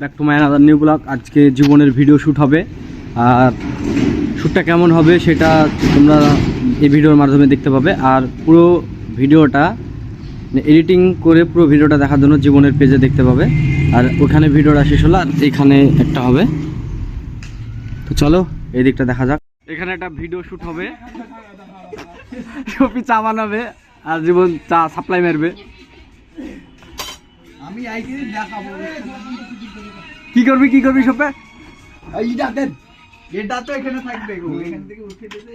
Back to my another new blog আজকে জীবনের video shoot হবে। আর শ্যুটটা কেমন হবে সেটা তোমরা এই ভিডিওর মাধ্যমে দেখতে পাবে। আর পুরো ভিডিওটা এডিটিং করে পুরো ভিডিওটা দেখার জন্য জীবনের পেজে দেখতে পাবে। আর ওখানে ভিডিওটা শেষ হলো, আর এখানে একটা হবে। তো চলো, এই দিকটা দেখা যাক। এখানে একটা ভিডিও শ্যুট হবে। সবই চা বানাবে আর জীবন চা সাপ্লাই মারবে। আমি আইকে দেখাবো। কি করবি কি করবি সপে এইটা দেন। এটা তো এখানে থাকবে গো। এখান থেকে উঠে দিতে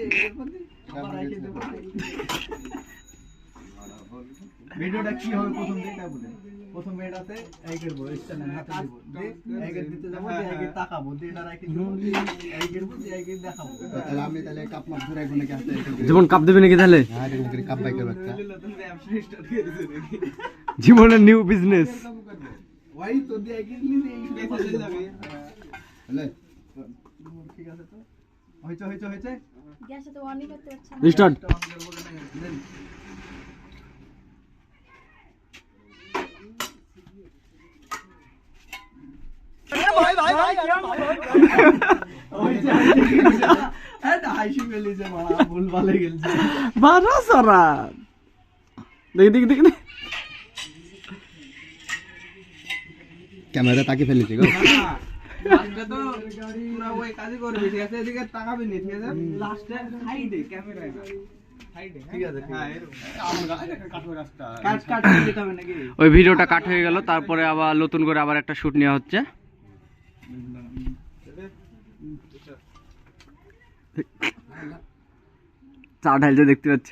ভিডিওটা কি হবে প্রথম বলে। প্রথম এটাতে করব স্ট্যান্ড হাতে দেব। দিয়ে দিতে যাব এইকে তাকাবো দিয়ে এটা রাখি দেবো দিয়ে এইকে দেখাবো। তাহলে আমি তাহলে কাপ মাপ ধরে এখানে কি আসতে জীবন কাপ দেবে নাকি তাহলে? হ্যাঁ এরকম করে কাপ বাইকের একটা? জীবনের নিউ বিজনেস ওই তো দিয়ে এইকে নিয়ে এই যাবে। ঠিক আছে তো? হয়েছে হয়েছে হয়েছে? গ্যাসে তো অনই করতে পারছে না। স্টার্ট এটা হাসি ফেলিছে মারা ভুল ভালে গেলছে ক্যামেরা তাকে ফেলেছি গো ওই ভিডিওটা কাট হয়ে গেল, তারপরে আবার নতুন করে আবার একটা শুট নেওয়া হচ্ছে। চা ঢালছে দেখতে পাচ্ছ?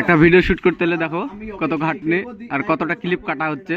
একটা ভিডিও শুট করতে হলে দেখো কত ঘাটনি আর কতটা ক্লিপ কাটা হচ্ছে।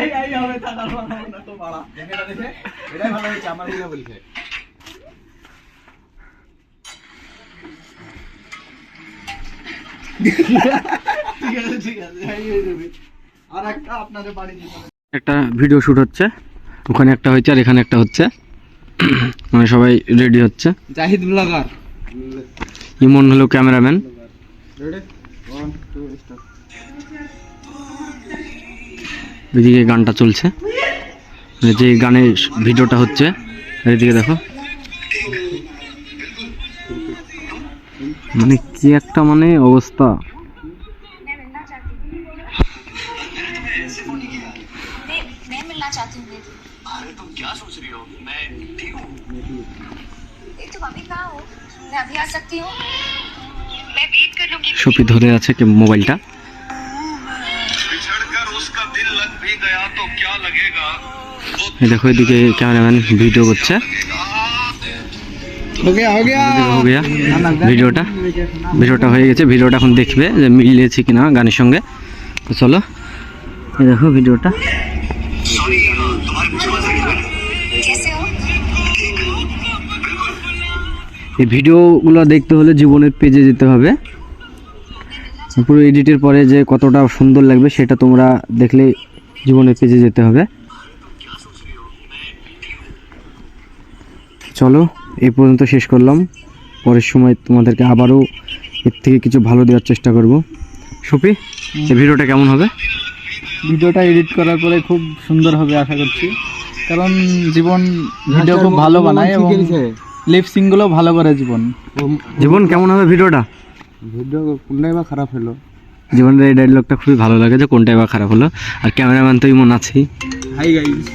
এই এই হবে থাকার না তো বাড়া দেখে না দেখে এটাই ভালো হয়েছে আমার মনে বলছে ঠিক আছে ঠিক আছে এই যাবে আর একটা আপনাদের বাড়ি একটা ভিডিও শুট হচ্ছে। ওখানে একটা হয়েছে আর এখানে একটা হচ্ছে। মানে সবাই রেডি হচ্ছে। জাহিদ ব্লগার। ইমন হলো ক্যামেরাম্যান রেডি এদিকে গানটা চলছে মানে যে গানের ভিডিওটা হচ্ছে আর এদিকে দেখো মানে কি একটা মানে অবস্থা मैं मैं मिलना चाहती हूँ दीदी ये तुम अभी कहाँ हो मैं अभी आ सकती हूँ मैं वेट कर लूंगी সুপি ধরে আছে কি মোবাইলটা দেখো এদিকে ক্যামেরাম্যান ভিডিও করছে ভিডিওটা ভিডিওটা হয়ে গেছে ভিডিওটা এখন দেখবে যে মিলিয়েছে কিনা গানের সঙ্গে তো চলো দেখো ভিডিওটা এই ভিডিওগুলো দেখতে হলে জীবনের পেজে যেতে হবে। পুরো এডিটের পরে যে কতটা সুন্দর লাগবে সেটা তোমরা দেখলে জীবনের পেজে যেতে হবে। চলো এই পর্যন্ত শেষ করলাম। পরের সময় তোমাদেরকে আবারও এর থেকে কিছু ভালো দেওয়ার চেষ্টা করব। সপি এই ভিডিওটা কেমন হবে? ভিডিওটা এডিট করার পরে খুব সুন্দর হবে আশা করছি। কারণ জীবন ভিডিও খুব ভালো বানায় এবং লিপ সিংগুলো ভালো করে জীবন। জীবন কেমন হবে ভিডিওটা? ভিডিও কোনটাই বা খারাপ হলো? জীবনের এই ডায়লগটা খুবই ভালো লাগে যে কোনটাই বা খারাপ হলো। আর ক্যামেরাম্যান তো ইমন আছেই। Hi guys